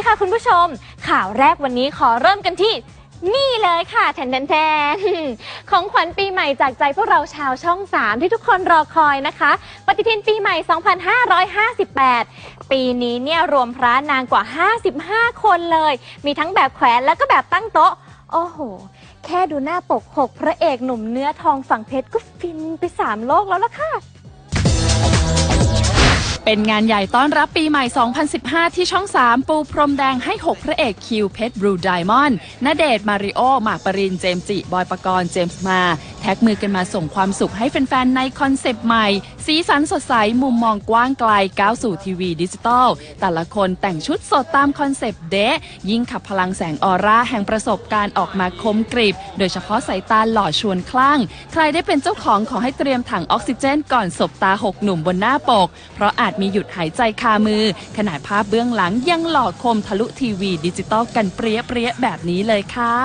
ดีค่ะคุณผู้ชม ข่าวแรกวันนี้ขอเริ่มกันที่ นี่เลยค่ะแทนแทนแทนของขวัญปีใหม่จากใจพวกเราชาวช่อง 3 ที่ทุกคนรอคอยนะคะ ปฏิทินปีใหม่ 2558 ปีนี้เนี่ยรวมพระนางกว่า 55 คนเลย มีทั้งแบบแขวนแล้วก็แบบตั้งโต๊ะ โอ้โห แค่ดูหน้าปก 6 พระเอกหนุ่มเนื้อทองฝั่งเพชรก็ฟินไป 3 โลกแล้วล่ะค่ะ เป็นงานใหญ่ต้อนรับปีใหม่ 2015 ที่ช่อง 3 ปูพรมแดงให้ 6 พระเอกคิวเพชรบลูไดมอนด์ณเดชน์มาริโอ หมากปริน เจมส์จิ บอยปกรณ์ เจมส์มา แท็กมือกันมาส่งความสุขให้แฟน ๆ ในคอนเซปต์ใหม่ สีสันสดใส มุมมองกว้างไกลก้าวสู่ทีวีดิจิตอล แต่ละคนแต่งชุดสดตามคอนเซปต์เดะยิ่งขับพลังแสงออร่าแห่งประสบการณ์ออกมาคมกริบ โดยเฉพาะสายตาหล่อชวนคลั่ง ใครได้เป็นเจ้าของขอให้เตรียมถังออกซิเจนก่อนสบตาหกหนุ่มบนหน้าปก เพราะอาจมีหยุดหายใจคามือ ขนาดภาพเบื้องหลังยังหล่อคมทะลุทีวีดิจิตอลกันเปรี้ยเปรี้ยๆแบบนี้เลยค่ะ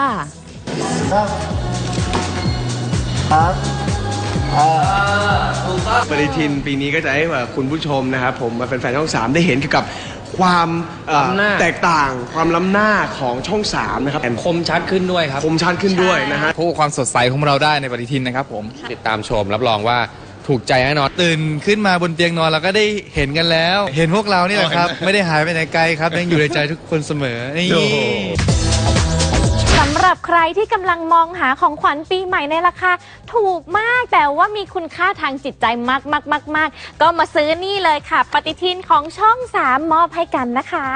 ปฏิทินปีนี้ก็จะให้แบบคุณผู้ชมนะครับผมมาเป็นแฟนช่อง3ได้เห็นเกี่ยวกับความเอ่อล้ำหน้า แตกต่างความล้ำหน้าของช่อง3นะครับคมชัดขึ้นด้วยครับ คมชัดขึ้นด้วยนะฮะ พบกับความสดใสของเราได้ในปฏิทินนะครับผม ติดตามชมรับรองว่าถูกใจแน่นอน ตื่นขึ้นมาบนเตียงนอนเราก็ได้เห็นกันแล้ว เห็นพวกเรานี่แหละครับ ไม่ได้หายไปไหนไกลครับยังอยู่ในใจทุกคนเสมอนี่โอ้โหสำห รับใครที่กำลังมองหาของขวัญปีใหม่ในราคาถูกมากแต่ว่ามีคุณค่าทางจิตใจมากมากมากมากก็มาซื้อนี่เลยค่ะ ปฏิทินของช่อง 3 มอบให้กันนะคะ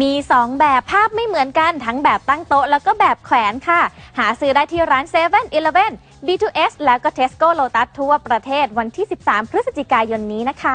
มี 2 แบบภาพไม่เหมือนกัน ทั้งแบบตั้งโต๊ะแล้วก็แบบแขวนค่ะ หาซื้อได้ที่ร้าน7 e เ e ่ e อ B2S แล้วก็ Tesco Lotus ทั่วประเทศวันที่ 13 พฤศจิกายนนี้นะคะ